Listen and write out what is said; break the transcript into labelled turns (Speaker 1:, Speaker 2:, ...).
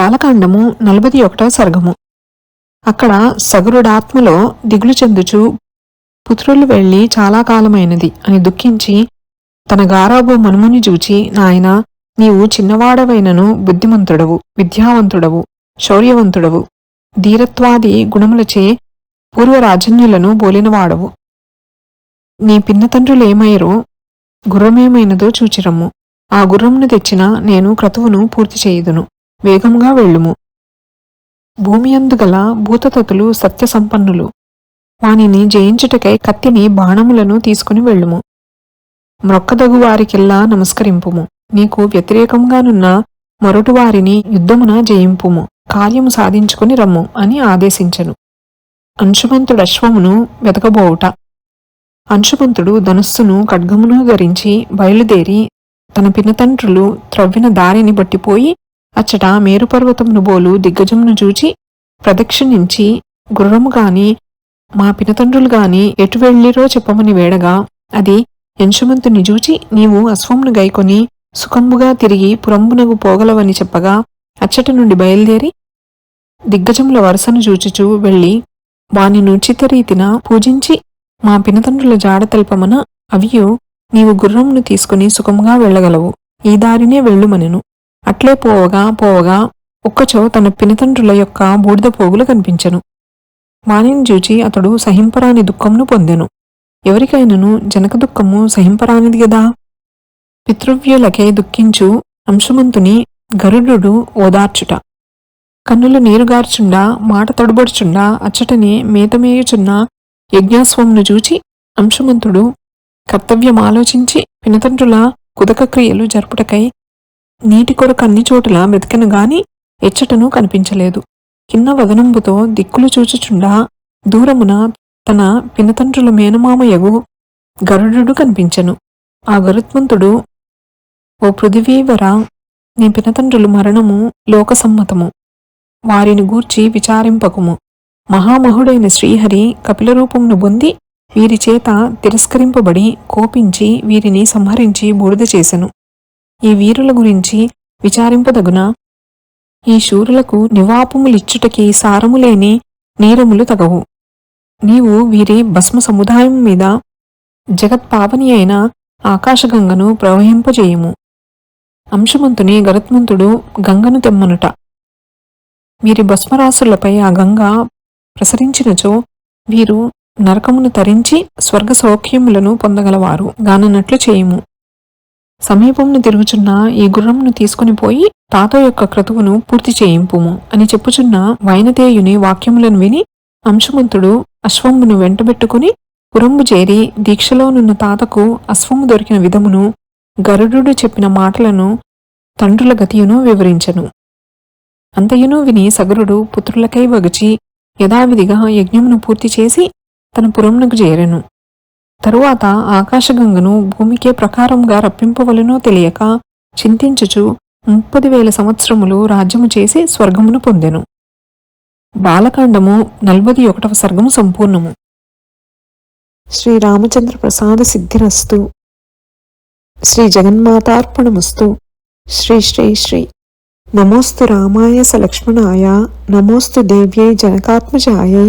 Speaker 1: బాలకాండము నలభై ఒకటవ సర్గము. అక్కడ సగరుడాత్మలో దిగులు చెందుచు పుత్రులు వెళ్ళి చాలా కాలమైనది అని దుఃఖించి తన గారాబు మనుముని చూచి నాయన నీవు చిన్నవాడవైనను బుద్ధిమంతుడవు విద్యావంతుడవు శౌర్యవంతుడవు ధీరత్వాది గుణములచే పూర్వరాజన్యులను బోలినవాడవు. నీ పిన్నతండ్రులేమైరో గుర్రమేమైనదో చూచిరమ్ము. ఆ గుర్రమును తెచ్చిన నేను క్రతువును పూర్తి చేయుదును. వేగంగా వెళ్ళుము. భూమియందు గల భూతతతులు సత్యసంపన్నులు. వానిని జయించుటకై కత్తిని బాణములను తీసుకుని వెళ్ళుము. మ్రొక్కదగు వారికెల్లా నమస్కరింపుము. నీకు వ్యతిరేకంగానున్న మరొటు వారిని యుద్ధమున జయింపుము. కార్యము సాధించుకుని రమ్ము అని ఆదేశించెను. అంశుమంతుడశ్వమును వెతకబోవుట అంశుమంతుడు ధనుస్సును ఖడ్గమును ధరించి బయలుదేరి తన పినతండ్రులు త్రవ్విన దారిని బట్టిపోయి అచ్చట మేరుపర్వతమును బోలు దిగ్గజమును చూచి ప్రదక్షిణించి గుర్రము గాని మా పినతండ్రులు గాని ఎటు వెళ్ళిరో చెప్పమని వేడగా అది యశమంతుని చూచి నీవు అశ్వమును గైకొని సుఖంబుగా తిరిగి పురంబునకు పోగలవని చెప్పగా అచ్చట నుండి బయలుదేరి దిగ్గజముల వరుసను చూచుచూ వెళ్ళి వాని నుచితరీతిన పూజించి మా పినతండ్రుల జాడ తెల్పమన అవియు నీవు గుర్రమును తీసుకుని సుఖముగా వెళ్ళగలవు. ఈ దారినే వెళ్ళుమనెను. అట్లే పోవగా పోవగా ఒక్కచో తన పినతండ్రుల యొక్క బూడిద పోగులు కనిపించెను. మానిని చూచి అతడు సహింపరాని దుఃఖంను పొందెను. ఎవరికైనను జనక దుఃఖము సహింపరానిది గదా? పితృవ్యులకే దుఃఖించు అంశుమంతుని గరుడు ఓదార్చుట. కన్నులు నీరుగార్చుండా మాట తడుబడుచుండా అచ్చటనే మేతమేయుచున్న యజ్ఞాస్వమును చూచి అంశుమంతుడు కర్తవ్యం ఆలోచించి పినతండ్రుల కుదక క్రియలు జరుపుటకై నీటి కొరకు అన్ని చోటుల వెతికెను గాని ఎచ్చటను కనిపించలేదు. కింద వదనంబుతో దిక్కులు చూచుచుండా దూరమున తన పినతండ్రుల మేనమామయగు గరుడు కనిపించెను. ఆ గరుత్మంతుడు ఓ పృథివీవర నీ పినతండ్రులు మరణము లోకసమ్మతము. వారిని గూర్చి విచారింపకుము. మహామహుడైన శ్రీహరి కపిలరూపమును పొంది వీరి చేత తిరస్కరింపబడి కోపించి వీరిని సంహరించి బూడిద చేసెను. ఈ వీరుల గురించి విచారింపదగున? ఈ శూరులకు నివాపములిచ్చుటకి సారము లేని నీరములు తగవు. నీవు వీరి భస్మ సముదాయం మీద జగత్పావని అయిన ఆకాశగంగను ప్రవహింపజేయుము. అంశమంతుని గరుత్మంతుడు గంగను తెమ్మనుట. వీరి భస్మరాసులపై ఆ గంగ ప్రసరించినచో వీరు నరకమును తరించి స్వర్గ సౌఖ్యములను పొందగలవారు. గాననట్లు చేయుము. సమీపంను తిరుగుచున్న ఈ గుర్రంను తీసుకుని పోయి తాత యొక్క క్రతువును పూర్తి చేయింపుము అని చెప్పుచున్న వైనతేయుని వాక్యములను విని అంశుమంతుడు అశ్వమును వెంటబెట్టుకుని పురంబు చేరి దీక్షలోనున్న తాతకు అశ్వము దొరికిన విధమును గరుడు చెప్పిన మాటలను తండ్రుల గతియును వివరించెను. అంతయును విని సగరుడు పుత్రులకై వగచి యథావిధిగా యజ్ఞమును పూర్తి చేసి తన పురమునకు చేరెను. తరువాత ఆకాశగంగను భూమికే ప్రకారంగా రప్పింపవలనో తెలియక చింతించుచు ముప్పది వేల సంవత్సరములు రాజ్యము చేసి స్వర్గమును పొందెను. బాలకాండము నలభది ఒకటవ సర్గము సంపూర్ణము. శ్రీరామచంద్ర ప్రసాద సిద్ధిరస్తు. శ్రీ జగన్మాతార్పణమస్తు. శ్రీ శ్రీ శ్రీ. నమోస్తు రామాయ సలక్ష్మణాయ నమోస్తు దేవ్యై జనకాత్మజాయై